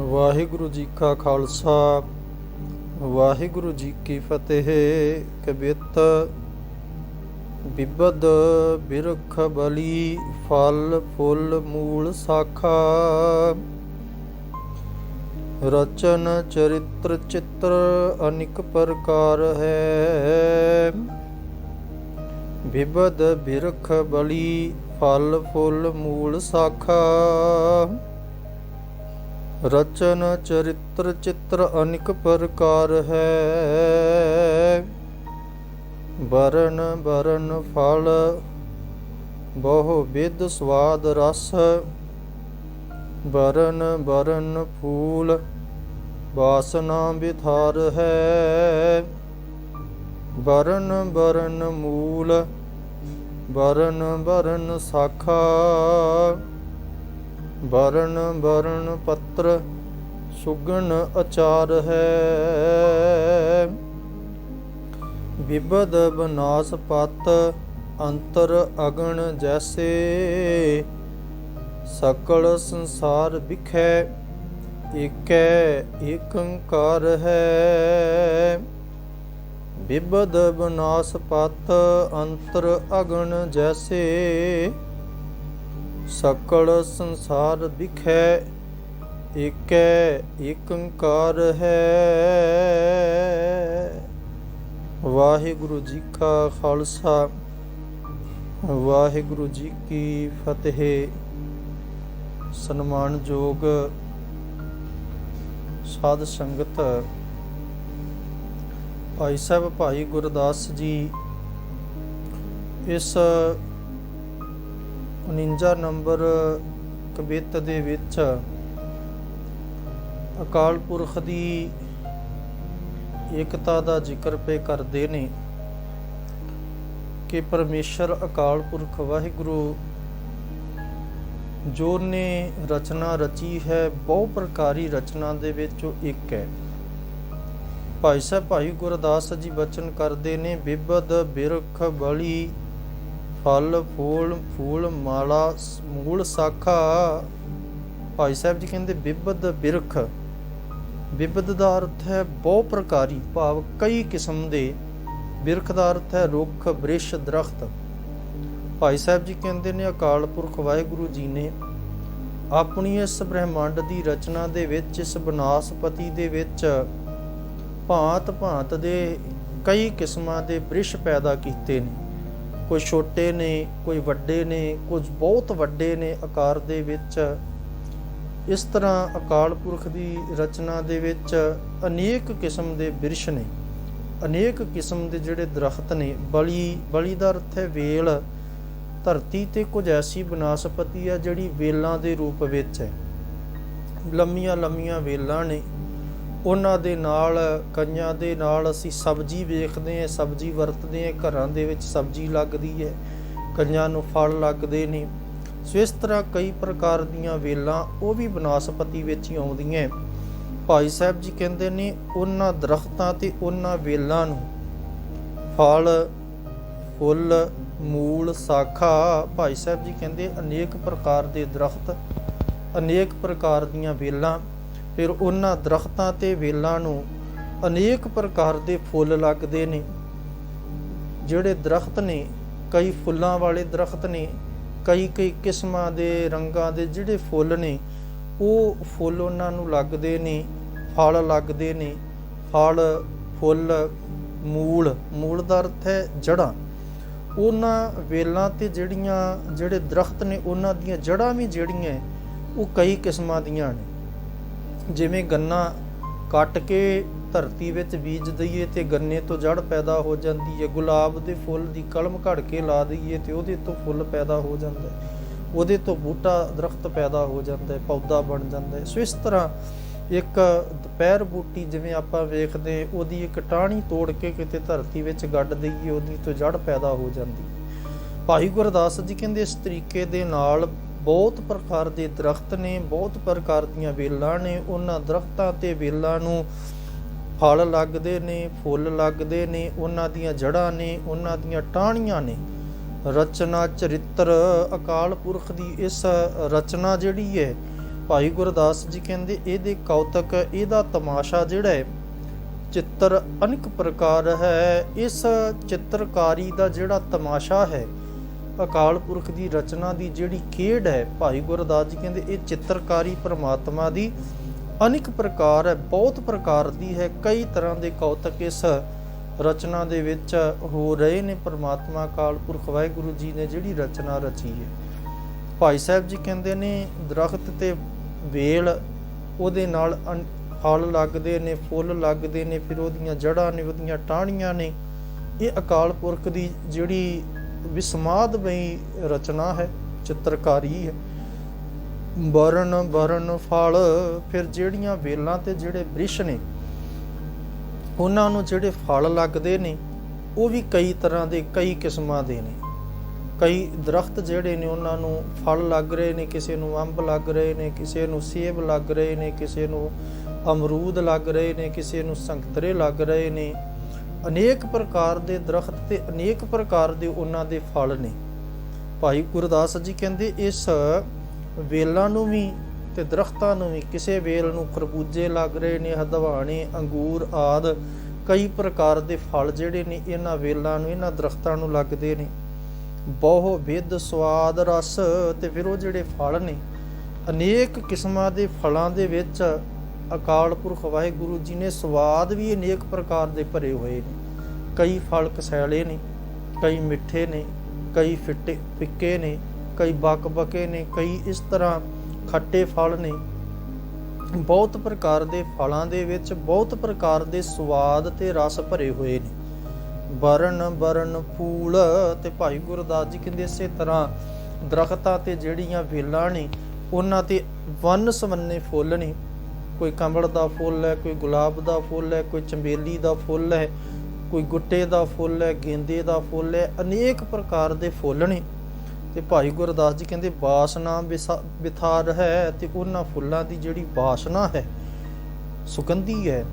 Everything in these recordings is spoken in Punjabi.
ਵਾਹਿਗੁਰੂ ਜੀ ਕਾ ਖਾਲਸਾ, ਵਾਹਿਗੁਰੂ ਜੀ ਕੀ ਫਤਿਹ। ਕਬਿਤ ਬਿਬਦ ਬਿਰਖ ਬਲੀ, ਫਲ ਫੁੱਲ ਮੂਲ ਸਾਖਾ। ਰਚਨ ਚਰਿਤ੍ਰ ਚਿੱਤਰ ਅਨਿਕ ਪ੍ਰਕਾਰ ਹੈ। ਬਿਬਦ ਬਿਰਖ ਬਲੀ, ਫਲ ਫੁੱਲ ਮੂਲ ਸਾਖਾ। ਰਚਨ, ਚਰਿਤ੍ਰ, ਚਿੱਤਰ ਅਨਿਕ ਪ੍ਰਕਾਰ ਹੈ। ਬਰਨ ਬਰਨ ਫਲ, ਬਹੁ ਵਿਦ ਸਵਾਦ ਰਸ। ਬਰਨ ਬਰਨ ਫੂਲ, ਵਾਸਨਾ ਵਿਥਾਰ ਹੈ। ਬਰਨ ਬਰਨ ਮੂਲ ਬਰਨ ਬਰਨ ਸਾਖਾ। ਵਰਣ ਵਰਣ ਪੱਤਰ ਸੁਗਣ ਅਚਾਰ ਹੈ। ਵਿਬਦ ਬਨਾਸ ਪਤ ਅੰਤਰ ਅਗਣ ਜੈਸੇ, ਸਕਲ ਸੰਸਾਰ ਵਿਖੈ ਏਕੈ ਏਕੰਕਾਰ ਹੈ। ਬਿਬਦ ਬਨਾਸ ਪਤ ਅੰਤਰ ਅਗਣ ਜੈਸੇ ਸਕਲ ਸੰਸਾਰ ਵਿਖੈ ਏਕੈ ਏਕੰਕਾਰ ਹੈ। ਵਾਹਿਗੁਰੂ ਜੀ ਕਾ ਖਾਲਸਾ, ਵਾਹਿਗੁਰੂ ਜੀ ਕੀ ਫਤਿਹ। ਸਨਮਾਨਯੋਗ ਸਾਧ ਸੰਗਤ, ਭਾਈ ਸਾਹਿਬ, ਭਾਈ ਗੁਰਦਾਸ ਜੀ, ਇਸ 49 ਨੰਬਰ ਕਵਿਤ ਦੇ ਵਿੱਚ ਅਕਾਲ ਪੁਰਖ ਦੀ ਏਕਤਾ ਦਾ ਜ਼ਿਕਰ ਪੇ ਕਰਦੇ ਨੇ ਕਿ ਪਰਮੇਸ਼ਰ ਅਕਾਲ ਪੁਰਖ ਵਾਹਿਗੁਰੂ, ਜੋ ਨੇ ਰਚਨਾ ਰਚੀ ਹੈ, ਬਹੁ ਪ੍ਰਕਾਰੀ ਰਚਨਾ ਦੇ ਵਿੱਚੋਂ ਇੱਕ ਹੈ। ਭਾਈ ਸਾਹਿਬ, ਭਾਈ ਗੁਰਦਾਸ ਜੀ ਬਚਨ ਕਰਦੇ ਨੇ, ਬਿਬਦ ਬਿਰਖ ਬਲੀ ਫਲ, ਫੂਲ ਫੂਲ ਮਾਲਾ ਮੂਲ ਸਾਖਾ। ਭਾਈ ਸਾਹਿਬ ਜੀ ਕਹਿੰਦੇ, ਬਿਬਦ ਬਿਰਖ। ਬਿਬਦ ਦਾ ਅਰਥ ਹੈ ਬਹੁ ਪ੍ਰਕਾਰੀ ਭਾਵ ਕਈ ਕਿਸਮ ਦੇ। ਬਿਰਖ ਦਾ ਅਰਥ ਹੈ ਰੁੱਖ, ਬ੍ਰਿਸ਼, ਦਰਖਤ। ਭਾਈ ਸਾਹਿਬ ਜੀ ਕਹਿੰਦੇ ਨੇ, ਅਕਾਲ ਪੁਰਖ ਵਾਹਿਗੁਰੂ ਜੀ ਨੇ ਆਪਣੀ ਇਸ ਬ੍ਰਹਿਮੰਡ ਦੀ ਰਚਨਾ ਦੇ ਵਿੱਚ, ਇਸ ਬਨਾਸਪਤੀ ਦੇ ਵਿੱਚ ਭਾਂਤ ਭਾਂਤ ਦੇ ਕਈ ਕਿਸਮਾਂ ਦੇ ਬ੍ਰਿਸ਼ ਪੈਦਾ ਕੀਤੇ ਨੇ। ਕੋਈ ਛੋਟੇ ਨੇ, ਕੋਈ ਵੱਡੇ ਨੇ, ਕੁਝ ਬਹੁਤ ਵੱਡੇ ਨੇ ਆਕਾਰ ਦੇ ਵਿੱਚ। ਇਸ ਤਰ੍ਹਾਂ ਅਕਾਲ ਪੁਰਖ ਦੀ ਰਚਨਾ ਦੇ ਵਿੱਚ ਅਨੇਕ ਕਿਸਮ ਦੇ ਬਿਰਸ਼ ਨੇ, ਅਨੇਕ ਕਿਸਮ ਦੇ ਜਿਹੜੇ ਦਰਖਤ ਨੇ, ਬਲੀ ਬਲੀ ਦਾ ਅਰਥ ਹੈ ਵੇਲ, ਧਰਤੀ ਤੇ ਕੁਝ ਐਸੀ ਬਨਾਸਪਤੀ ਆ ਜਿਹੜੀ ਵੇਲਾਂ ਦੇ ਰੂਪ ਵਿੱਚ ਹੈ। ਲੰਮੀਆਂ ਲੰਮੀਆਂ ਵੇਲਾਂ ਨੇ ਉਹਨਾਂ ਦੇ ਨਾਲ, ਕਈਆਂ ਦੇ ਨਾਲ ਅਸੀਂ ਸਬਜ਼ੀ ਵੇਖਦੇ ਹਾਂ, ਸਬਜ਼ੀ ਵਰਤਦੇ ਹਾਂ, ਘਰਾਂ ਦੇ ਵਿੱਚ ਸਬਜ਼ੀ ਲੱਗਦੀ ਹੈ, ਕਈਆਂ ਨੂੰ ਫਲ ਲੱਗਦੇ ਨੇ। ਸੋ ਇਸ ਤਰ੍ਹਾਂ ਕਈ ਪ੍ਰਕਾਰ ਦੀਆਂ ਵੇਲਾਂ ਉਹ ਵੀ ਬਨਾਸਪਤੀ ਵਿੱਚ ਹੀ ਆਉਂਦੀਆਂ ਭਾਈ ਸਾਹਿਬ ਜੀ ਕਹਿੰਦੇ ਨੇ, ਉਹਨਾਂ ਦਰਖਤਾਂ ਤੇ ਉਹਨਾਂ ਵੇਲਾਂ ਨੂੰ ਫਲ, ਫੁੱਲ, ਮੂਲ, ਸਾਖਾ, ਭਾਈ ਸਾਹਿਬ ਜੀ ਕਹਿੰਦੇ ਅਨੇਕ ਪ੍ਰਕਾਰ ਦੇ ਦਰਖਤ, ਅਨੇਕ ਪ੍ਰਕਾਰ ਦੀਆਂ ਵੇਲਾਂ ਫਿਰ ਉਹਨਾਂ ਦਰਖਤਾਂ ਤੇ ਵੇਲਾਂ ਨੂੰ ਅਨੇਕ ਪ੍ਰਕਾਰ ਦੇ ਫੁੱਲ ਲੱਗਦੇ ਨੇ, ਜਿਹੜੇ ਦਰਖਤ ਨੇ, ਕਈ ਫੁੱਲਾਂ ਵਾਲੇ ਦਰਖਤ ਨੇ, ਕਈ ਕਈ ਕਿਸਮਾਂ ਦੇ ਰੰਗਾਂ ਦੇ ਜਿਹੜੇ ਫੁੱਲ ਨੇ, ਉਹ ਫੁੱਲ ਉਹਨਾਂ ਨੂੰ ਲੱਗਦੇ ਨੇ, ਫਲ ਲੱਗਦੇ ਨੇ, ਫਲ, ਫੁੱਲ, ਮੂਲ ਮੂਲ ਦਾ ਅਰਥ ਹੈ ਜੜਾਂ ਉਹਨਾਂ ਵੇਲਾਂ ਤੇ ਜਿਹੜੀਆਂ, ਜਿਹੜੇ ਦਰਖਤ ਨੇ, ਉਹਨਾਂ ਦੀਆਂ ਜੜਾਂ ਵੀ ਜਿਹੜੀਆਂ, ਉਹ ਕਈ ਕਿਸਮਾਂ ਦੀਆਂ ਨੇ। ਜਿਵੇਂ ਗੰਨਾ ਕੱਟ ਕੇ ਧਰਤੀ ਵਿੱਚ ਬੀਜ ਦਈਏ ਤੇ ਗੰਨੇ ਤੋਂ ਜੜ ਪੈਦਾ ਹੋ ਜਾਂਦੀ ਹੈ, ਗੁਲਾਬ ਦੇ ਫੁੱਲ ਦੀ ਕਲਮ ਘੜ ਕੇ ਲਾ ਦਈਏ ਤੇ ਉਹਦੇ ਤੋਂ ਫੁੱਲ ਪੈਦਾ ਹੋ ਜਾਂਦਾ ਹੈ। ਉਹਦੇ ਤੋਂ ਬੂਟਾ ਦਰਖਤ ਪੈਦਾ ਹੋ ਜਾਂਦਾ ਹੈ, ਪੌਦਾ ਬਣ ਜਾਂਦਾ ਹੈ। ਸੋ ਇਸ ਤਰ੍ਹਾਂ ਇੱਕ ਦੁਪਹਿਰ ਬੂਟੀ ਜਿਵੇਂ ਆਪਾਂ ਵੇਖਦੇ ਉਹਦੀ ਇੱਕ ਟਾਹਣੀ ਤੋੜ ਕੇ ਕਿਤੇ ਧਰਤੀ ਵਿੱਚ ਗੱਡ ਦਈਏ, ਉਹਦੀ ਤੋਂ ਜੜ ਪੈਦਾ ਹੋ ਜਾਂਦੀ ਭਾਈ ਗੁਰਦਾਸ ਜੀ ਕਹਿੰਦੇ, ਇਸ ਤਰੀਕੇ ਦੇ ਨਾਲ ਬਹੁਤ ਪ੍ਰਕਾਰ ਦੇ ਦਰਖਤ ਨੇ, ਬਹੁਤ ਪ੍ਰਕਾਰ ਦੀਆਂ ਵੇਲਾਂ ਨੇ। ਉਹਨਾਂ ਦਰਖਤਾਂ ਤੇ ਵੇਲਾਂ ਨੂੰ ਫਲ ਲੱਗਦੇ ਨੇ, ਫੁੱਲ ਲੱਗਦੇ ਨੇ, ਉਹਨਾਂ ਦੀਆਂ ਜੜਾਂ ਨੇ, ਉਹਨਾਂ ਦੀਆਂ ਟਾਹਣੀਆਂ ਨੇ। ਰਚਨਾ ਚਰਿੱਤਰ ਅਕਾਲ ਪੁਰਖ ਦੀ ਇਸ ਰਚਨਾ ਜਿਹੜੀ ਹੈ, ਭਾਈ ਗੁਰਦਾਸ ਜੀ ਕਹਿੰਦੇ, ਇਹਦੇ ਕੌਤਕ, ਇਹਦਾ ਤਮਾਸ਼ਾ ਜਿਹੜਾ ਹੈ, ਚਿੱਤਰ ਅਨੇਕ ਪ੍ਰਕਾਰ ਹੈ। ਇਸ ਚਿੱਤਰਕਾਰੀ ਦਾ ਜਿਹੜਾ ਤਮਾਸ਼ਾ ਹੈ ਅਕਾਲ ਪੁਰਖ ਦੀ ਰਚਨਾ ਦੀ ਜਿਹੜੀ ਖੇਡ ਹੈ, ਭਾਈ ਗੁਰਦਾਸ ਜੀ ਕਹਿੰਦੇ, ਇਹ ਚਿੱਤਰਕਾਰੀ ਪ੍ਰਮਾਤਮਾ ਦੀ ਅਨੇਕ ਪ੍ਰਕਾਰ ਹੈ, ਬਹੁਤ ਪ੍ਰਕਾਰ ਦੀ ਹੈ, ਕਈ ਤਰ੍ਹਾਂ ਦੇ ਕੌਤਕ ਇਸ ਰਚਨਾ ਦੇ ਵਿੱਚ ਹੋ ਰਹੇ ਨੇ। ਪ੍ਰਮਾਤਮਾ ਅਕਾਲ ਪੁਰਖ ਵਾਹਿਗੁਰੂ ਜੀ ਨੇ ਜਿਹੜੀ ਰਚਨਾ ਰਚੀ ਹੈ। ਭਾਈ ਸਾਹਿਬ ਜੀ ਕਹਿੰਦੇ ਨੇ, ਦਰਖਤ ਤੇ ਵੇਲ ਉਹਦੇ ਨਾਲ ਅਨ- ਫਲ ਲੱਗਦੇ ਨੇ, ਫੁੱਲ ਲੱਗਦੇ ਨੇ, ਫਿਰ ਉਹਦੀਆਂ ਜੜਾਂ ਨੇ, ਉਹਦੀਆਂ ਟਾਹਣੀਆਂ ਨੇ। ਇਹ ਅਕਾਲ ਪੁਰਖ ਦੀ ਜਿਹੜੀ ਵਿਸਮਾਦਮਈ ਰਚਨਾ ਹੈ, ਚਿੱਤਰਕਾਰੀ ਹੈ। ਬਰਨ ਬਰਨ ਫਲ, ਫਿਰ ਜਿਹੜੀਆਂ ਵੇਲਾਂ ਤੇ ਜਿਹੜੇ ਬ੍ਰਿਸ਼ ਨੇ, ਉਹਨਾਂ ਨੂੰ ਜਿਹੜੇ ਫਲ ਲੱਗਦੇ ਨੇ, ਉਹ ਵੀ ਕਈ ਤਰ੍ਹਾਂ ਦੇ, ਕਈ ਕਿਸਮਾਂ ਦੇ ਨੇ। ਕਈ ਦਰਖਤ ਜਿਹੜੇ ਨੇ, ਉਹਨਾਂ ਨੂੰ ਫਲ ਲੱਗ ਰਹੇ ਨੇ, ਕਿਸੇ ਨੂੰ ਅੰਬ ਲੱਗ ਰਹੇ ਨੇ, ਕਿਸੇ ਨੂੰ ਸੇਬ ਲੱਗ ਰਹੇ ਨੇ, ਕਿਸੇ ਨੂੰ ਅਮਰੂਦ ਲੱਗ ਰਹੇ ਨੇ, ਕਿਸੇ ਨੂੰ ਸੰਤਰੇ ਲੱਗ ਰਹੇ ਨੇ। ਅਨੇਕ ਪ੍ਰਕਾਰ ਦੇ ਦਰਖਤ ਤੇ ਅਨੇਕ ਪ੍ਰਕਾਰ ਦੇ ਉਹਨਾਂ ਦੇ ਫਲ ਨੇ। ਭਾਈ ਗੁਰਦਾਸ ਜੀ ਕਹਿੰਦੇ, ਇਸ ਵੇਲਾਂ ਨੂੰ ਵੀ ਤੇ ਦਰਖਤਾਂ ਨੂੰ ਵੀ ਕਿਸੇ ਵੇਲ ਨੂੰ ਖਰਬੂਜੇ ਲੱਗ ਰਹੇ ਨੇ, ਹਦਵਾਣੇ, ਅੰਗੂਰ ਆਦ, ਕਈ ਪ੍ਰਕਾਰ ਦੇ ਫਲ ਜਿਹੜੇ ਨੇ, ਇਹਨਾਂ ਵੇਲਾਂ ਨੂੰ, ਇਹਨਾਂ ਦਰਖਤਾਂ ਨੂੰ ਲੱਗਦੇ ਨੇ। ਬਹੁ ਵਿਧ ਸਵਾਦ ਰਸ ਤੇ ਫਿਰ ਉਹ ਜਿਹੜੇ ਫਲ ਨੇ, ਅਨੇਕ ਕਿਸਮਾਂ ਦੇ ਫਲਾਂ ਦੇ ਵਿੱਚ ਅਕਾਲ ਪੁਰਖ ਵਾਹਿਗੁਰੂ ਜੀ ਨੇ ਸਵਾਦ ਵੀ ਅਨੇਕ ਪ੍ਰਕਾਰ ਦੇ ਭਰੇ ਹੋਏ ਨੇ। ਕਈ ਫਲ ਕਸੈਲੇ ਨੇ, ਕਈ ਮਿੱਠੇ ਨੇ, ਕਈ ਫਿੱਟੇ ਫਿੱਕੇ ਨੇ, ਕਈ ਬਕਬਕੇ ਨੇ, ਕਈ ਇਸ ਤਰ੍ਹਾਂ ਖੱਟੇ ਫਲ ਨੇ। ਬਹੁਤ ਪ੍ਰਕਾਰ ਦੇ ਫਲਾਂ ਦੇ ਵਿੱਚ ਬਹੁਤ ਪ੍ਰਕਾਰ ਦੇ ਸਵਾਦ ਤੇ ਰਸ ਭਰੇ ਹੋਏ ਨੇ। ਬਰਨ ਬਰਨ ਫੂਲ ਤੇ ਭਾਈ ਗੁਰਦਾਸ ਜੀ ਕਹਿੰਦੇ ਇਸੇ ਤਰ੍ਹਾਂ ਦਰਖਤਾਂ ਤੇ ਜਿਹੜੀਆਂ ਵੇਲਾਂ ਨੇ, ਉਹਨਾਂ ਤੇ ਵੰਨ ਸਵੰਨੇ ਫੁੱਲ ਨੇ। ਕੋਈ ਕਮਲ ਦਾ ਫੁੱਲ ਹੈ, ਕੋਈ ਗੁਲਾਬ ਦਾ ਫੁੱਲ ਹੈ, ਕੋਈ ਚੰਬੇਲੀ ਦਾ ਫੁੱਲ ਹੈ, ਕੋਈ ਗੁੱਟੇ ਦਾ ਫੁੱਲ ਹੈ, ਗੇਂਦੇ ਦਾ ਫੁੱਲ ਹੈ, ਅਨੇਕ ਪ੍ਰਕਾਰ ਦੇ ਫੁੱਲ ਨੇ। ਤੇ ਭਾਈ ਗੁਰਦਾਸ ਜੀ ਕਹਿੰਦੇ, ਬਾਸਨਾ ਵਿਸਾ- ਵਿਥਾਰ ਹੈ ਤੇ ਉਹਨਾਂ ਫੁੱਲਾਂ ਦੀ ਜਿਹੜੀ ਬਾਸਨਾ ਹੈ, ਸੁਗੰਧੀ ਹੈ।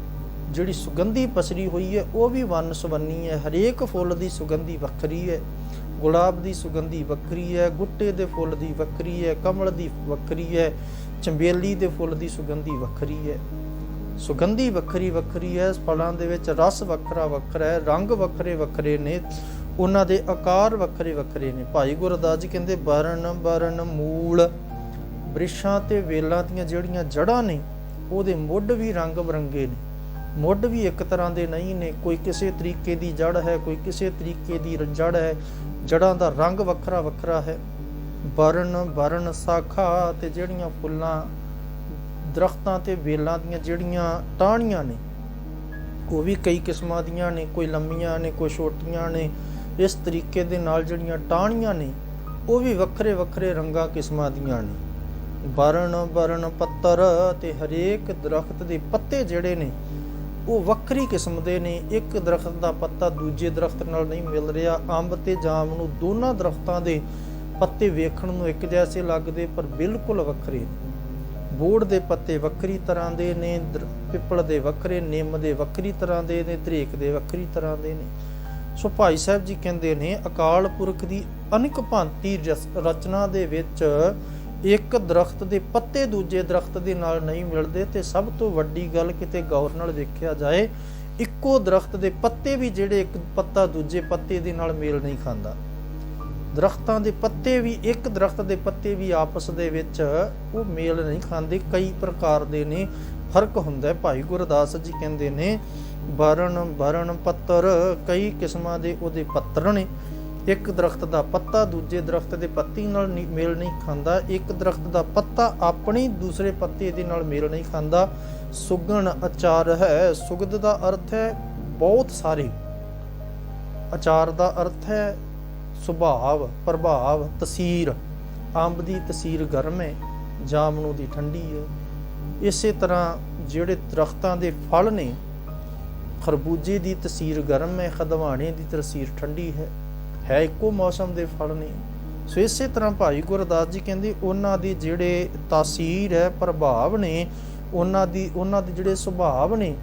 ਜਿਹੜੀ ਸੁਗੰਧੀ ਪਸਰੀ ਹੋਈ ਹੈ, ਉਹ ਵੀ ਵੰਨ ਸੁਵੰਨੀ ਹੈ। ਹਰੇਕ ਫੁੱਲ ਦੀ ਸੁਗੰਧੀ ਵੱਖਰੀ ਹੈ। ਗੁਲਾਬ ਦੀ ਸੁਗੰਧੀ ਵੱਖਰੀ ਹੈ, ਗੁੱਟੇ ਦੇ ਫੁੱਲ ਦੀ ਵੱਖਰੀ ਹੈ, ਕਮਲ ਦੀ ਵੱਖਰੀ ਹੈ। ਚੰਬੇਲੀ ਦੇ ਫੁੱਲ ਦੀ ਸੁਗੰਧੀ ਵੱਖਰੀ ਹੈ। ਸੁਗੰਧੀ ਵੱਖਰੀ ਵੱਖਰੀ ਹੈ। ਫਲਾਂ ਦੇ ਵਿੱਚ ਰਸ ਵੱਖਰਾ ਵੱਖਰਾ ਹੈ। ਰੰਗ ਵੱਖਰੇ ਵੱਖਰੇ ਨੇ। ਉਹਨਾਂ ਦੇ ਆਕਾਰ ਵੱਖਰੇ ਵੱਖਰੇ ਨੇ। ਭਾਈ ਗੁਰਦਾਸ ਜੀ ਕਹਿੰਦੇ, ਬਰਨ ਬਰਨ ਮੂਲ, ਬ੍ਰਿਸ਼ਾਂ ਤੇ ਵੇਲਾਂ ਦੀਆਂ ਜਿਹੜੀਆਂ ਜੜਾਂ ਨੇ, ਉਹਦੇ ਮੁੱਢ ਵੀ ਰੰਗ ਬਰੰਗੇ ਨੇ। ਮੁੱਢ ਵੀ ਇੱਕ ਤਰ੍ਹਾਂ ਦੇ ਨਹੀਂ ਨੇ। ਕੋਈ ਕਿਸੇ ਤਰੀਕੇ ਦੀ ਜੜ ਹੈ, ਕੋਈ ਕਿਸੇ ਤਰੀਕੇ ਦੀ ਜੜ ਹੈ। ਜੜਾਂ ਦਾ ਰੰਗ ਵੱਖਰਾ ਵੱਖਰਾ ਹੈ। ਵਰਨ ਵਰਨ ਸਾਖਾ ਤੇ ਜਿਹੜੀਆਂ ਫੁੱਲਾਂ, ਦਰਖਤਾਂ ਤੇ ਵੇਲਾਂ ਦੀਆਂ ਜਿਹੜੀਆਂ ਟਾਹਣੀਆਂ ਨੇ, ਉਹ ਵੀ ਕਈ ਕਿਸਮਾਂ ਦੀਆਂ ਨੇ, ਕੋਈ ਲੰਮੀਆਂ ਨੇ, ਕੋਈ ਛੋਟੀਆਂ ਨੇ, ਇਸ ਤਰੀਕੇ ਦੇ ਨਾਲ ਜਿਹੜੀਆਂ ਟਾਹਣੀਆਂ ਨੇ, ਉਹ ਵੀ ਵੱਖਰੇ ਵੱਖਰੇ ਰੰਗਾਂ ਕਿਸਮਾਂ ਦੀਆਂ ਨੇ। ਵਰਣ ਵਰਣ ਪੱਤਰ ਤੇ ਹਰੇਕ ਦਰਖਤ ਦੇ ਪੱਤੇ ਜਿਹੜੇ ਨੇ, ਉਹ ਵੱਖਰੀ ਕਿਸਮ ਦੇ ਨੇ। ਇੱਕ ਦਰਖਤ ਦਾ ਪੱਤਾ ਦੂਜੇ ਦਰਖਤ ਨਾਲ ਨਹੀਂ ਮਿਲ ਰਿਹਾ। ਅੰਬ ਤੇ ਜਾਮ ਨੂੰ ਦੋਨਾਂ ਦਰਖਤਾਂ ਦੇ ਪੱਤੇ ਵੇਖਣ ਨੂੰ ਇੱਕ ਜੈਸੇ ਲੱਗਦੇ, ਪਰ ਬਿਲਕੁਲ ਵੱਖਰੇ ਨੇ। ਬੋੜ ਦੇ ਪੱਤੇ ਵੱਖਰੀ ਤਰ੍ਹਾਂ ਦੇ ਨੇ, ਦਰ- ਪਿੱਪਲ ਦੇ ਵੱਖਰੇ, ਨਿੰਮ ਦੇ ਵੱਖਰੀ ਤਰ੍ਹਾਂ ਦੇ ਨੇ ਧਰੇਕ ਦੇ ਵੱਖਰੀ ਤਰ੍ਹਾਂ ਦੇ ਨੇ। ਸੋ ਭਾਈ ਸਾਹਿਬ ਜੀ ਕਹਿੰਦੇ ਨੇ, ਅਕਾਲ ਪੁਰਖ ਦੀ ਅਨੇਕ ਭਾਂਤੀ ਰਸ- ਰਚਨਾ ਦੇ ਵਿੱਚ ਇੱਕ ਦਰਖਤ ਦੇ ਪੱਤੇ ਦੂਜੇ ਦਰਖਤ ਦੇ ਨਾਲ ਨਹੀਂ ਮਿਲਦੇ ਤੇ ਸਭ ਤੋਂ ਵੱਡੀ ਗੱਲ ਕਿਤੇ ਗੌਰ ਨਾਲ ਵੇਖਿਆ ਜਾਏ, ਇੱਕੋ ਦਰਖਤ ਦੇ ਪੱਤੇ ਵੀ ਜਿਹੜੇ ਇੱਕ ਪੱਤਾ ਦੂਜੇ ਪੱਤੇ ਦੇ ਨਾਲ ਮੇਲ ਨਹੀਂ ਖਾਂਦਾ। ਦਰਖਤਾਂ ਦੇ ਪੱਤੇ ਵੀ, ਇੱਕ ਦਰਖਤ ਦੇ ਪੱਤੇ ਵੀ ਆਪਸ ਦੇ ਵਿੱਚ ਉਹ ਮੇਲ ਨਹੀਂ ਖਾਂਦੇ। ਕਈ ਪ੍ਰਕਾਰ ਦੇ ਨੇ, ਫ਼ਰਕ ਹੁੰਦਾ ਭਾਈ ਗੁਰਦਾਸ ਜੀ ਕਹਿੰਦੇ ਨੇ, ਵਰਣ ਬਰਨ ਪੱਤਰ, ਕਈ ਕਿਸਮਾਂ ਦੇ ਉਹਦੇ ਪੱਤਰ ਨੇ। ਇੱਕ ਦਰਖਤ ਦਾ ਪੱਤਾ ਦੂਜੇ ਦਰਖਤ ਦੇ ਪੱਤੀ ਨਾਲ ਨਹੀਂ- ਮੇਲ ਨਹੀਂ ਖਾਂਦਾ। ਇੱਕ ਦਰਖਤ ਦਾ ਪੱਤਾ ਆਪਣੀ ਦੂਸਰੇ ਪੱਤੇ ਦੇ ਨਾਲ ਮੇਲ ਨਹੀਂ ਖਾਂਦਾ। ਸੁਗਣ ਅਚਾਰ ਹੈ। ਸੁਗਧ ਦਾ ਅਰਥ ਹੈ ਬਹੁਤ ਸਾਰੇ। ਅਚਾਰ ਦਾ ਅਰਥ ਹੈ ਸੁਭਾਵ, ਪ੍ਰਭਾਵ, ਤਸੀਰ। ਅੰਬ ਦੀ ਤਸੀਰ ਗਰਮ ਹੈ ਜਾਮਨੂ ਦੀ ਠੰਡੀ ਹੈ। ਇਸੇ ਤਰ੍ਹਾਂ ਜਿਹੜੇ ਦਰਖਤਾਂ ਦੇ ਫਲ ਨੇ, ਖਰਬੂਜੇ ਦੀ ਤਸੀਰ ਗਰਮ ਹੈ, ਖਦਵਾਣੇ ਦੀ ਤਸੀਰ ਠੰਡੀ ਹੈ ਹੈ ਇੱਕੋ ਮੌਸਮ ਦੇ ਫਲ ਨੇ। ਸੋ ਇਸੇ ਤਰ੍ਹਾਂ ਭਾਈ ਗੁਰਦਾਸ ਜੀ ਕਹਿੰਦੇ, ਉਹਨਾਂ ਦੀ ਜਿਹੜੇ ਤਾਸੀਰ ਹੈ, ਪ੍ਰਭਾਵ ਨੇ, ਉਹਨਾਂ ਦੀ, ਉਹਨਾਂ ਦੇ ਜਿਹੜੇ ਸੁਭਾਵ ਨੇ,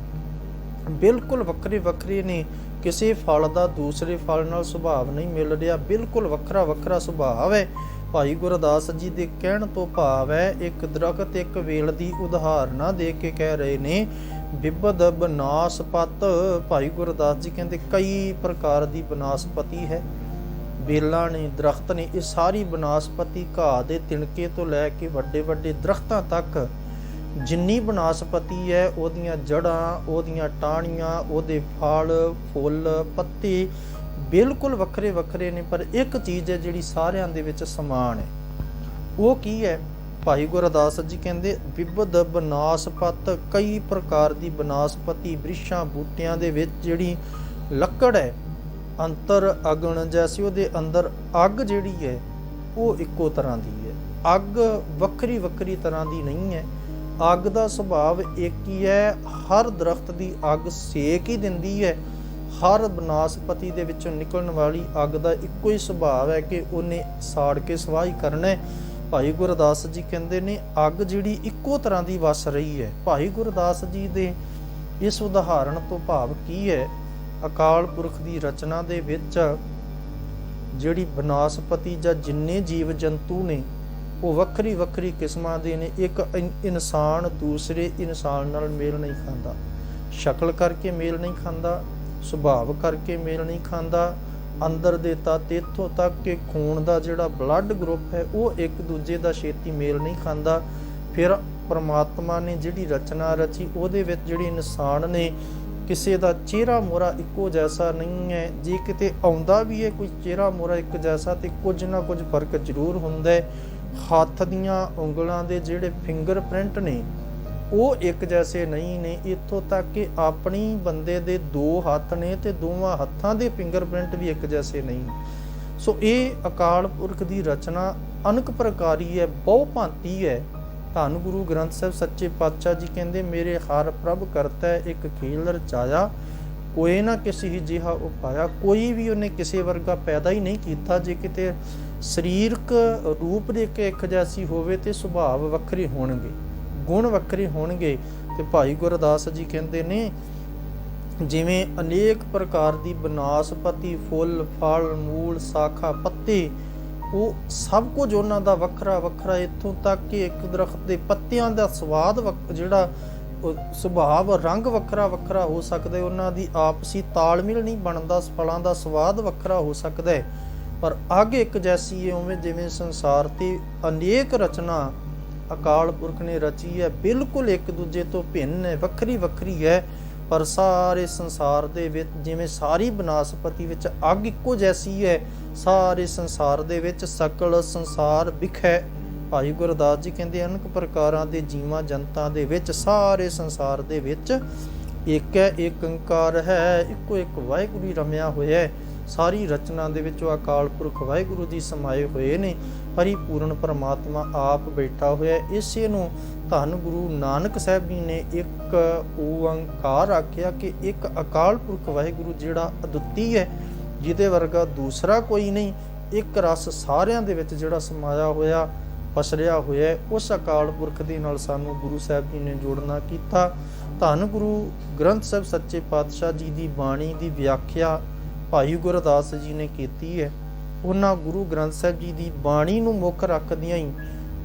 ਬਿਲਕੁਲ ਵੱਖਰੇ ਵੱਖਰੇ ਨੇ। ਕਿਸੇ ਫਲ ਦਾ ਦੂਸਰੇ ਫਲ ਨਾਲ ਸੁਭਾਵ ਨਹੀਂ ਮਿਲ ਰਿਹਾ। ਬਿਲਕੁਲ ਵੱਖਰਾ ਵੱਖਰਾ ਸੁਭਾਵ ਹੈ। ਭਾਈ ਗੁਰਦਾਸ ਜੀ ਦੇ ਕਹਿਣ ਤੋਂ ਭਾਵ ਹੈ, ਇੱਕ ਦਰਖਤ ਇੱਕ ਵੇਲ ਦੀ ਉਦਾਹਰਣਾ ਦੇ ਕੇ ਕਹਿ ਰਹੇ ਨੇ, ਬਿਬਦ ਬਨਾਸਪਤ। ਭਾਈ ਗੁਰਦਾਸ ਜੀ ਕਹਿੰਦੇ, ਕਈ ਪ੍ਰਕਾਰ ਦੀ ਬਨਾਸਪਤੀ ਹੈ। ਵੇਲਾਂ ਨੇ, ਦਰਖਤ ਨੇ, ਇਹ ਸਾਰੀ ਬਨਾਸਪਤੀ ਘਾਹ ਦੇ ਤਿਣਕੇ ਤੋਂ ਲੈ ਕੇ ਵੱਡੇ ਵੱਡੇ ਦਰਖਤਾਂ ਤੱਕ ਜਿੰਨੀ ਬਨਸਪਤੀ ਹੈ, ਉਹਦੀਆਂ ਜੜਾਂ ਉਹਦੀਆਂ ਟਾਹਣੀਆਂ, ਉਹਦੇ ਫਲ, ਫੁੱਲ, ਪੱਤੇ ਬਿਲਕੁਲ ਵੱਖਰੇ ਵੱਖਰੇ ਨੇ, ਪਰ ਇੱਕ ਚੀਜ਼ ਹੈ ਜਿਹੜੀ ਸਾਰਿਆਂ ਦੇ ਵਿੱਚ ਸਮਾਨ ਹੈ। ਉਹ ਕੀ ਹੈ? ਭਾਈ ਗੁਰਦਾਸ ਜੀ ਕਹਿੰਦੇ, ਵਿਬਦ ਬਨਾਸਪਤ, ਕਈ ਪ੍ਰਕਾਰ ਦੀ ਬਨਾਸਪਤੀ ਬ੍ਰਿਸ਼ਾਂ ਬੂਟਿਆਂ ਦੇ ਵਿੱਚ ਜਿਹੜੀ ਲੱਕੜ ਹੈ, ਅੰਤਰ ਅਗਣ ਜੈਸੀ, ਉਹਦੇ ਅੰਦਰ ਅੱਗ ਜਿਹੜੀ ਹੈ, ਉਹ ਇੱਕੋ ਤਰ੍ਹਾਂ ਦੀ ਹੈ। ਅੱਗ ਵੱਖਰੀ ਵੱਖਰੀ ਤਰ੍ਹਾਂ ਦੀ ਨਹੀਂ ਹੈ ਅੱਗ ਦਾ ਸੁਭਾਅ ਇੱਕ ਹੀ ਹੈ, ਹਰ ਦਰਖਤ ਦੀ ਅੱਗ ਸੇਕ ਹੀ ਦਿੰਦੀ ਹੈ। ਹਰ ਬਨਾਸਪਤੀ ਦੇ ਵਿੱਚੋਂ ਨਿਕਲਣ ਵਾਲੀ ਅੱਗ ਦਾ ਇੱਕੋ ਹੀ ਸੁਭਾਅ ਹੈ ਕਿ ਉਹਨੇ ਸਾੜ ਕੇ ਸਵਾਹੀ ਕਰਨਾ ਹੈ। ਭਾਈ ਗੁਰਦਾਸ ਜੀ ਕਹਿੰਦੇ ਨੇ, ਅੱਗ ਜਿਹੜੀ ਇੱਕੋ ਤਰ੍ਹਾਂ ਦੀ ਵਸ ਰਹੀ ਹੈ। ਭਾਈ ਗੁਰਦਾਸ ਜੀ ਦੇ ਇਸ ਉਦਾਹਰਣ ਤੋਂ ਭਾਵ ਕੀ ਹੈ? ਅਕਾਲ ਪੁਰਖ ਦੀ ਰਚਨਾ ਦੇ ਵਿੱਚ ਜਿਹੜੀ ਬਨਾਸਪਤੀ ਜਾਂ ਜਿੰਨੇ ਜੀਵ ਜੰਤੂ ਨੇ ਉਹ ਵੱਖਰੀ ਵੱਖਰੀ ਕਿਸਮਾਂ ਦੇ ਨੇ, ਇੱਕ ਇਨ- ਇਨਸਾਨ ਦੂਸਰੇ ਇਨਸਾਨ ਨਾਲ ਮੇਲ ਨਹੀਂ ਖਾਂਦਾ। ਸ਼ਕਲ ਕਰਕੇ ਮੇਲ ਨਹੀਂ ਖਾਂਦਾ, ਸੁਭਾਵ ਕਰਕੇ ਮੇਲ ਨਹੀਂ ਖਾਂਦਾ, ਅੰਦਰ ਦੇ ਤੱਤ ਇੱਥੋਂ ਤੱਕ ਕਿ ਖੂਨ ਦਾ ਜਿਹੜਾ ਬਲੱਡ ਗਰੁੱਪ ਹੈ, ਉਹ ਇੱਕ ਦੂਜੇ ਦਾ ਛੇਤੀ ਮੇਲ ਨਹੀਂ ਖਾਂਦਾ। ਫਿਰ ਪਰਮਾਤਮਾ ਨੇ ਜਿਹੜੀ ਰਚਨਾ ਰਚੀ, ਉਹਦੇ ਵਿੱਚ ਜਿਹੜੇ ਇਨਸਾਨ ਨੇ, ਕਿਸੇ ਦਾ ਚਿਹਰਾ ਮੋਰਾ ਇੱਕੋ ਜੈਸਾ ਨਹੀਂ ਹੈ। ਜੇ ਕਿਤੇ ਆਉਂਦਾ ਵੀ ਹੈ ਕੋਈ ਚਿਹਰਾ ਮੋਰਾ ਇੱਕ ਜੈਸਾ, ਤੇ ਕੁਝ ਨਾ ਕੁਝ ਫ਼ਰਕ ਜ਼ਰੂਰ ਹੁੰਦਾ ਹੈ। ਹੱਥ ਦੀਆਂ ਉਂਗਲਾਂ ਦੇ ਜਿਹੜੇ ਫਿੰਗਰਪ੍ਰਿੰਟ ਨੇ, ਉਹ ਇੱਕ ਜੈਸੇ ਨਹੀਂ ਨੇ, ਇੱਥੋਂ ਤੱਕ ਕਿ ਆਪਣੀ ਬੰਦੇ ਦੇ ਦੋ ਹੱਥ ਨੇ ਤੇ ਦੋਵਾਂ ਹੱਥਾਂ ਦੇ ਫਿੰਗਰਪ੍ਰਿੰਟ ਵੀ ਇੱਕ ਜੈਸੇ ਨਹੀਂ ਸੋ ਇਹ ਅਕਾਲ ਪੁਰਖ ਦੀ ਰਚਨਾ ਅਨਕ ਪ੍ਰਕਾਰੀ ਹੈ, ਬਹੁ ਭਾਂਤੀ ਹੈ। ਧੰਨ ਗੁਰੂ ਗ੍ਰੰਥ ਸਾਹਿਬ ਸੱਚੇ ਪਾਤਸ਼ਾਹ ਜੀ ਕਹਿੰਦੇ, ਮੇਰੇ ਹਰ ਪ੍ਰਭ ਕਰਤਾ ਹੈ, ਇੱਕ ਖੇਲ ਰਚਾਇਆ, ਕੋਈ ਨਾ ਕਿਸੇ ਹੀ ਜਿਹਾ ਉਪਾਇਆ, ਕੋਈ ਵੀ ਉਹਨੇ ਕਿਸੇ ਵਰਗਾ ਪੈਦਾ ਹੀ ਨਹੀਂ ਕੀਤਾ, ਜੇ ਕਿਤੇ ਸਰੀਰਕ ਰੂਪ ਦੇ ਕੇ ਇੱਕ ਜੈਸੀ ਹੋਵੇ ਤੇ ਸੁਭਾਅ ਵੱਖਰੇ ਹੋਣਗੇ, ਗੁਣ ਵੱਖਰੇ ਹੋਣਗੇ ਤੇ ਭਾਈ ਗੁਰਦਾਸ ਜੀ ਕਹਿੰਦੇ ਨੇ, ਜਿਵੇਂ ਅਨੇਕ ਪ੍ਰਕਾਰ ਦੀ ਬਨਾਸਪਤੀ, ਫੁੱਲ, ਫਲ, ਮੂਲ, ਸਾਖਾ, ਪੱਤੇ, ਉਹ ਸਭ ਕੁਝ ਉਹਨਾਂ ਦਾ ਵੱਖਰਾ ਵੱਖਰਾ, ਇੱਥੋਂ ਤੱਕ ਕਿ ਇੱਕ ਦਰਖਤ ਦੇ ਪੱਤਿਆਂ ਦਾ ਸਵਾਦ ਵੱਖ- ਜਿਹੜਾ ਸੁਭਾਵ ਰੰਗ ਵੱਖਰਾ ਵੱਖਰਾ ਹੋ ਸਕਦਾ ਹੈ, ਉਹਨਾਂ ਦੀ ਆਪਸੀ ਤਾਲਮੇਲ ਨਹੀਂ ਬਣਦਾ, ਫਲਾਂ ਦਾ ਸਵਾਦ ਵੱਖਰਾ ਹੋ ਸਕਦਾ ਹੈ। ਪਰ ਅੱਗ ਇੱਕ ਜੈਸੀ ਹੈ ਉਵੇਂ ਜਿਵੇਂ ਸੰਸਾਰ ਤੇ ਅਨੇਕ ਰਚਨਾ ਅਕਾਲ ਪੁਰਖ ਨੇ ਰਚੀ ਹੈ। ਬਿਲਕੁਲ ਇੱਕ ਦੂਜੇ ਤੋਂ ਭਿੰਨ ਹੈ ਵੱਖਰੀ ਵੱਖਰੀ ਹੈ। ਪਰ ਸਾਰੇ ਸੰਸਾਰ ਦੇ ਵਿੱਚ ਜਿਵੇਂ ਸਾਰੀ ਬਨਾਸਪਤੀ ਵਿੱਚ ਅੱਗ ਇੱਕੋ ਜੈਸੀ ਹੈ, ਸਾਰੇ ਸੰਸਾਰ ਦੇ ਵਿੱਚ ਸਕਲ ਸੰਸਾਰ ਵਿਖੇ। ਭਾਈ ਗੁਰਦਾਸ ਜੀ ਕਹਿੰਦੇ, ਅਨੇਕ ਪ੍ਰਕਾਰਾਂ ਦੇ ਜੀਵਾਂ ਜਨਤਾ ਦੇ ਵਿੱਚ ਸਾਰੇ ਸੰਸਾਰ ਦੇ ਵਿੱਚ ਇੱਕ ਹੈ ਏਕੰਕਾਰ ਹੈ, ਇੱਕੋ ਇੱਕ ਵਾਹਿਗੁਰੂ ਰਮਿਆ ਹੋਇਆ ਹੈ। ਸਾਰੀ ਰਚਨਾ ਦੇ ਵਿੱਚ ਉਹ ਅਕਾਲ ਪੁਰਖ ਵਾਹਿਗੁਰੂ ਜੀ ਸਮਾਏ ਹੋਏ ਨੇ, ਪਰਿਪੂਰਨ ਪਰਮਾਤਮਾ ਆਪ ਬੈਠਾ ਹੋਇਆ ਇਸੇ ਨੂੰ ਧੰਨ ਗੁਰੂ ਨਾਨਕ ਸਾਹਿਬ ਜੀ ਨੇ ਇੱਕ ਓੰਕਾਰ ਆਖਿਆ ਕਿ ਇੱਕ ਅਕਾਲ ਪੁਰਖ ਵਾਹਿਗੁਰੂ ਜਿਹੜਾ ਅਦੁੱਤੀ ਹੈ, ਜਿਹਦੇ ਵਰਗਾ ਦੂਸਰਾ ਕੋਈ ਨਹੀਂ, ਇੱਕ ਰਸ ਸਾਰਿਆਂ ਦੇ ਵਿੱਚ ਜਿਹੜਾ ਸਮਾਇਆ ਹੋਇਆ, ਪਸਰਿਆ ਹੋਇਆ ਉਸ ਅਕਾਲ ਪੁਰਖ ਦੇ ਨਾਲ ਸਾਨੂੰ ਗੁਰੂ ਸਾਹਿਬ ਜੀ ਨੇ ਜੋੜਨਾ ਕੀਤਾ। ਧੰਨ ਗੁਰੂ ਗ੍ਰੰਥ ਸਾਹਿਬ ਸੱਚੇ ਪਾਤਸ਼ਾਹ ਜੀ ਦੀ ਬਾਣੀ ਦੀ ਵਿਆਖਿਆ ਭਾਈ ਗੁਰਦਾਸ ਜੀ ਨੇ ਕੀਤੀ ਹੈ। ਉਹਨਾਂ ਗੁਰੂ ਗ੍ਰੰਥ ਸਾਹਿਬ ਜੀ ਦੀ ਬਾਣੀ ਨੂੰ ਮੁੱਖ ਰੱਖਦਿਆਂ ਹੀ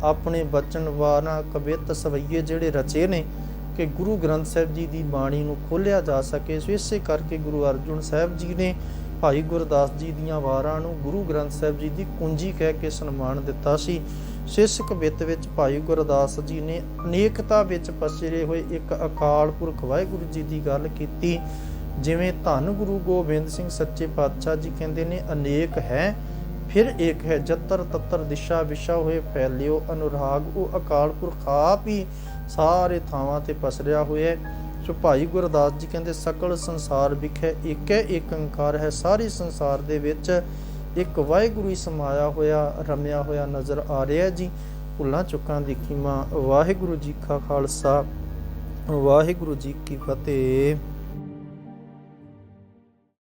ਆਪਣੇ ਬਚਨ ਵਾਰਾਂ ਕਵਿਤ ਸਵਈਏ ਜਿਹੜੇ ਰਚੇ ਨੇ ਕਿ ਗੁਰੂ ਗ੍ਰੰਥ ਸਾਹਿਬ ਜੀ ਦੀ ਬਾਣੀ ਨੂੰ ਖੋਲਿਆ ਜਾ ਸਕੇ। ਸੋ ਇਸੇ ਕਰਕੇ ਗੁਰੂ ਅਰਜੁਨ ਸਾਹਿਬ ਜੀ ਨੇ ਭਾਈ ਗੁਰਦਾਸ ਜੀ ਦੀਆਂ ਵਾਰਾਂ ਨੂੰ ਗੁਰੂ ਗ੍ਰੰਥ ਸਾਹਿਬ ਜੀ ਦੀ ਕੁੰਜੀ ਕਹਿ ਕੇ ਸਨਮਾਨ ਦਿੱਤਾ ਸੀ। ਸਿਸ ਕਵਿਤ ਵਿੱਚ ਭਾਈ ਗੁਰਦਾਸ ਜੀ ਨੇ ਅਨੇਕਤਾ ਵਿੱਚ ਪਸਰੇ ਹੋਏ ਇੱਕ ਅਕਾਲ ਪੁਰਖ ਵਾਹਿਗੁਰੂ ਜੀ ਦੀ ਗੱਲ ਕੀਤੀ। ਜਿਵੇਂ ਧੰਨ ਗੁਰੂ ਗੋਬਿੰਦ ਸਿੰਘ ਸੱਚੇ ਪਾਤਸ਼ਾਹ ਜੀ ਕਹਿੰਦੇ ਨੇ, ਅਨੇਕ ਹੈ, ਫਿਰ ਇੱਕ ਹੈ ਜਤਰ ਤਤਰ ਦਿਸ਼ਾ ਵਿਸ਼ਾ ਹੋਏ ਫੈਲਿਓ ਅਨੁਰਾਗ, ਉਹ ਅਕਾਲ ਪੁਰਖ ਆਪ ਹੀ ਸਾਰੇ ਥਾਵਾਂ ਤੇ ਪਸਰਿਆ ਹੋਇਆ ਸੋ ਭਾਈ ਗੁਰਦਾਸ ਜੀ ਕਹਿੰਦੇ, ਸਕਲ ਸੰਸਾਰ ਵਿਖੇ ਇੱਕ ਹੈ ਇੱਕ ਅੰਕਾਰ ਹੈ, ਸਾਰੇ ਸੰਸਾਰ ਦੇ ਵਿੱਚ ਇੱਕ ਵਾਹਿਗੁਰੂ ਹੀ ਸਮਾਇਆ ਹੋਇਆ, ਰਮਿਆ ਹੋਇਆ ਨਜ਼ਰ ਆ ਰਿਹਾ ਜੀ। ਭੁੱਲਾਂ ਚੁੱਕਾਂ ਦੀ ਖੀਮਾ, ਵਾਹਿਗੁਰੂ ਜੀ ਕਾ ਖਾਲਸਾ, ਵਾਹਿਗੁਰੂ ਜੀ ਕੀ ਫਤਿਹ।